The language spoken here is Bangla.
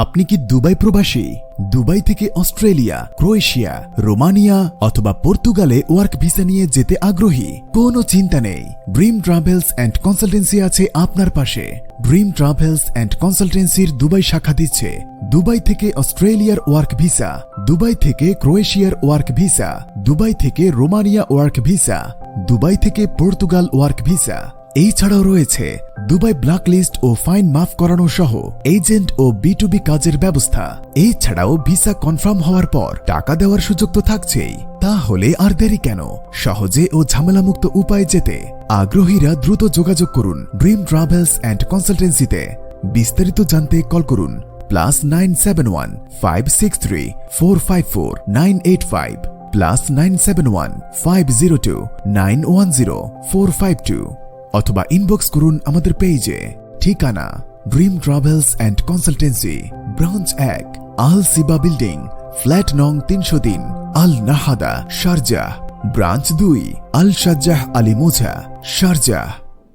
আপনি কি দুবাই প্রবাসী? দুবাই থেকে অস্ট্রেলিয়া, ক্রোয়েশিয়া, রোমানিয়া অথবা পর্তুগালে ওয়ার্ক ভিসা নিয়ে যেতে আগ্রহী? কোনো চিন্তা নেই। ড্রিম ট্রাভেলস অ্যান্ড কনসালটেন্সি আছে আপনার পাশে। ড্রিম ট্রাভেলস অ্যান্ড কনসালটেন্সির দুবাই শাখা দিচ্ছে। দুবাই থেকে অস্ট্রেলিয়ার ওয়ার্ক ভিসা, দুবাই থেকে ক্রোয়েশিয়ার ওয়ার্ক ভিসা, দুবাই থেকে রোমানিয়া ওয়ার্ক ভিসা, দুবাই থেকে পর্তুগাল ওয়ার্ক ভিসা। এই ছাড়াও রয়েছে দুবাই ব্ল্যাক লিস্ট ও ফাইন মাফ করানো সহ এজেন্ট ও বিটুবি কাজের ব্যবস্থা। এই ছাড়াও ভিসা কনফার্ম হওয়ার পর টাকা দেওয়ার সুযোগ তো থাকছেই। তাহলে আর দেরি কেন? সহজে ও ঝামেলামুক্ত উপায়ে যেতে আগ্রহীরা দ্রুত যোগাযোগ করুন ড্রিম ট্রাভেলস অ্যান্ড কনসালটেন্সিতে বিস্তারিত জানতে কল করুন plus nine seven one five six three four five four nine eight five plus nine seven one five zero two nine one zero four five two. অথবা ইনবক্স করুন আমাদের পেজে ঠিকানা Dream Travels and Consultancy branch এক, আল সিবা বিল্ডিং, ফ্ল্যাট নং তিনশো তিন, আল নাহাদা, শারজাহ। ব্রাঞ্চ দুই, আল সাজ্জাহ আলী মোজা শারজাহ।